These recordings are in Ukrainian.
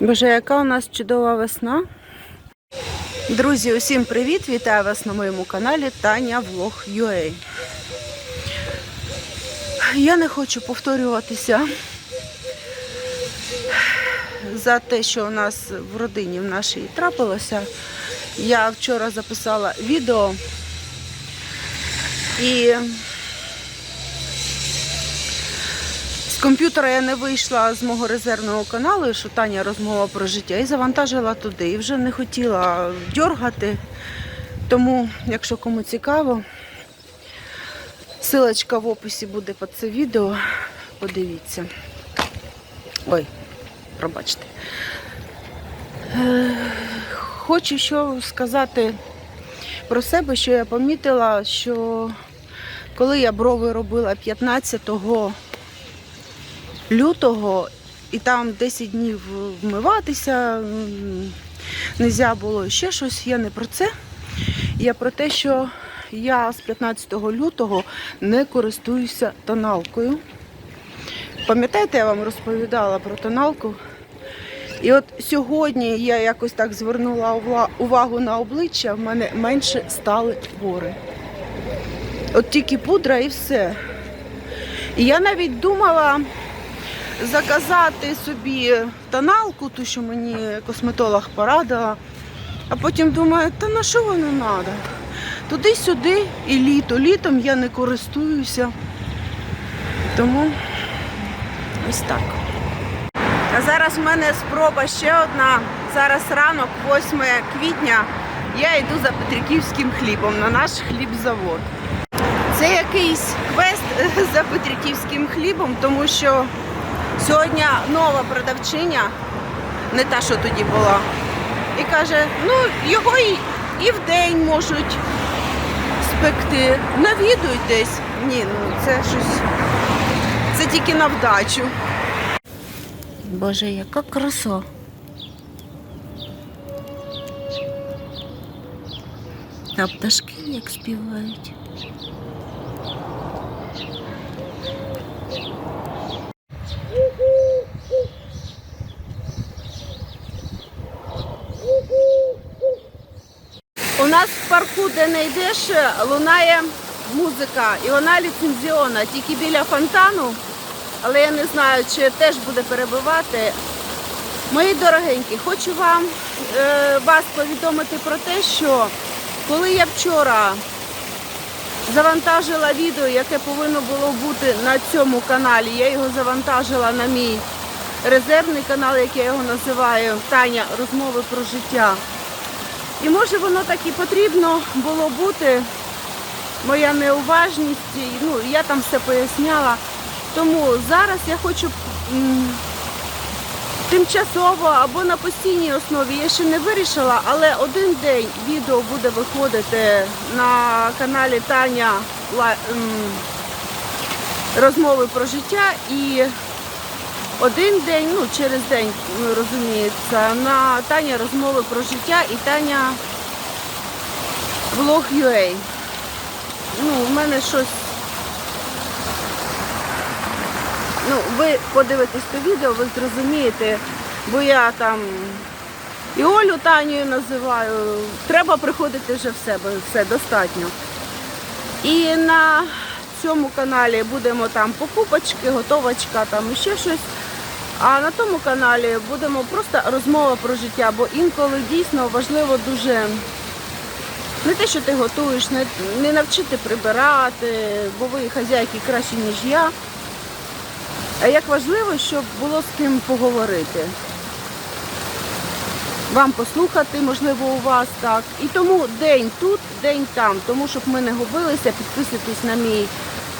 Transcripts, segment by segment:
Боже, яка у нас чудова весна. Друзі, усім привіт! Вітаю вас на моєму каналі Таня Влог UA. Я не хочу повторюватися за те, що у нас в родині в нашій трапилося. Я вчора записала відео і з комп'ютера я не вийшла з мого резервного каналу, що Таня розмова про життя, і завантажила туди. І вже не хотіла дергати. Тому, якщо кому цікаво, силочка в описі буде під це відео. Подивіться. Ой, пробачте. Е, Хочу що сказати про себе, що я помітила, що коли я брови робила 15 лютого, і там 10 днів вмиватися, не було ще щось, я не про це. Я про те, що я з 15 лютого не користуюся тоналкою. Пам'ятаєте, я вам розповідала про тоналку? І от сьогодні я якось так звернула увагу на обличчя, в мене менше стали пори. От тільки пудра і все. І я навіть думала заказати собі тоналку, ту, що мені косметолог порадила, а потім думаю, та на що воно треба? Туди-сюди і літо. Літом я не користуюся. Тому ось так. А зараз в мене спроба ще одна. Зараз ранок, 8 квітня. Я йду за Петриківським хлібом на наш хлібзавод. Це якийсь квест за Петриківським хлібом, тому що сьогодні нова продавчиня, не та, що тоді була, і каже, ну його і, і в день можуть спекти. Навідуйтесь. Ні, ну це щось. Це тільки на вдачу. Боже, яка краса. А пташки як співають. Нас в парку, де не йдеш, лунає музика, і вона ліцензіонна, тільки біля фонтану але я не знаю, чи теж буде перебивати. Мої дорогенькі, хочу вам е, вас повідомити про те, що коли я вчора завантажила відео, яке повинно було бути на цьому каналі, я його завантажила на мій резервний канал, як я його називаю, Таня розмови про життя. І може воно так і потрібно було бути, моя неуважність, ну, я там все поясняла. Тому зараз я хочу тимчасово або на постійній основі, я ще не вирішила, але один день відео буде виходити на каналі Таня розмови про життя і один день, ну через день, розуміється, на Таня розмови про життя і Таня влог UA. Ну, в мене щось Ну, ви подивитесь то відео, ви зрозумієте, бо я там і Олю Танію називаю. Треба приходити вже в себе, все достатньо. І на цьому каналі будемо там покупочки, готовочка, там ще щось. А на тому каналі будемо просто розмова про життя, бо інколи дійсно важливо дуже не те, що ти готуєш, не, не навчити прибирати, бо ви хазяйки краще, ніж я. А як важливо, щоб було з ким поговорити. Вам послухати, можливо, у вас так. І тому день тут, день там. Тому щоб ми не губилися, підписуйтесь на мій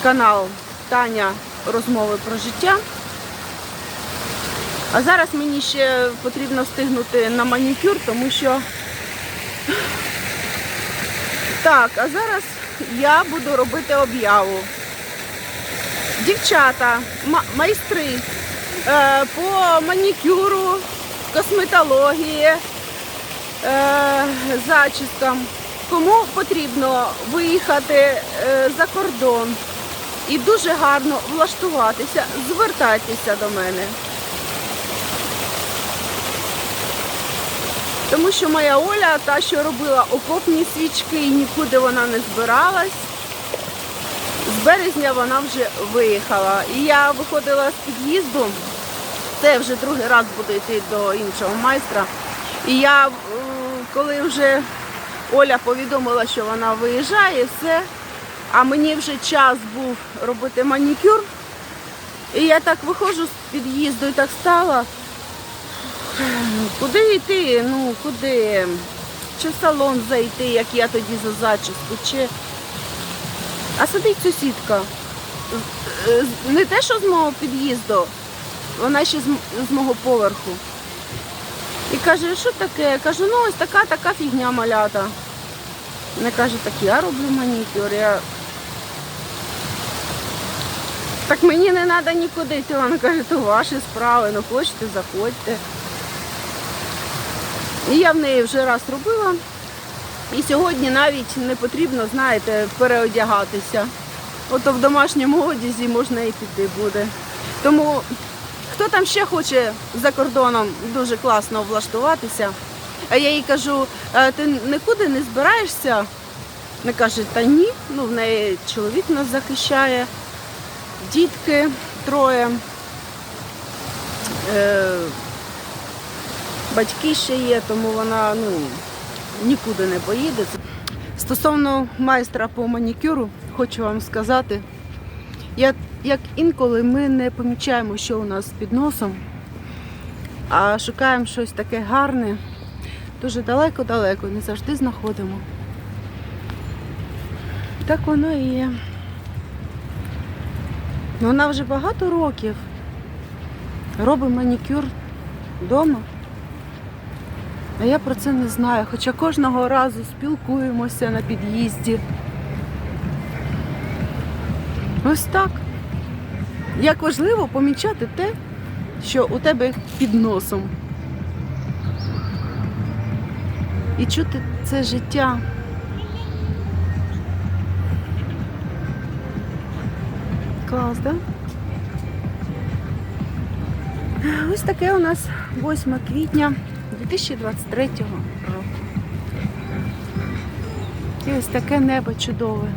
канал Таня Розмови про життя. А зараз мені ще потрібно встигнути на манікюр, тому що. Так, а зараз я буду робити об'яву дівчата, майстри е, по манікюру, косметології, е, зачіскам. Кому потрібно виїхати е, за кордон і дуже гарно влаштуватися, звертайтеся до мене. Тому що моя Оля, та, що робила окопні свічки, і нікуди вона не збиралась. З березня вона вже виїхала. І я виходила з під'їзду. Це вже другий раз буду йти до іншого майстра. І я, коли вже Оля повідомила, що вона виїжджає, все. А мені вже час був робити манікюр. І я так виходжу з під'їзду і так стала. Куди йти? Ну, куди? Чи в салон зайти, як я тоді за зачіску, чи. А сидить сусідка. Не те, що з мого під'їзду, вона ще з, мого поверху. І каже, що таке? Кажу, ну ось така, така фігня малята. Вона каже, так я роблю манікюр. Я... Так мені не треба нікуди йти. Вона каже, то ваші справи, ну хочете, заходьте. І я в неї вже раз робила. І сьогодні навіть не потрібно, знаєте, переодягатися. Ото в домашньому одязі можна і піти буде. Тому хто там ще хоче за кордоном дуже класно влаштуватися, а я їй кажу, ти нікуди не збираєшся? Вона каже, та ні, ну в неї чоловік нас захищає, дітки троє. Е, батьки ще є, тому вона ну, нікуди не поїде. Стосовно майстра по манікюру, хочу вам сказати, я, як інколи ми не помічаємо, що у нас під носом, а шукаємо щось таке гарне, дуже далеко-далеко, не завжди знаходимо. Так воно і є. Ну, Вона вже багато років робить манікюр вдома. А я про це не знаю, хоча кожного разу спілкуємося на під'їзді. Ось так. Як важливо помічати те, що у тебе під носом. І чути це життя. Клас, да? Ось таке у нас 8 квітня 2023 року. І ось таке небо чудове.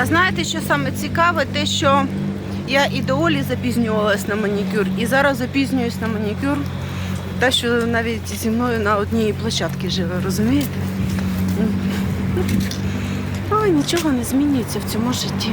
А знаєте, що саме цікаве? Те, що я і до Олі запізнювалась на манікюр, і зараз запізнююсь на манікюр. Та, що навіть зі мною на одній площадці живе, розумієте? Ой, нічого не змінюється в цьому житті.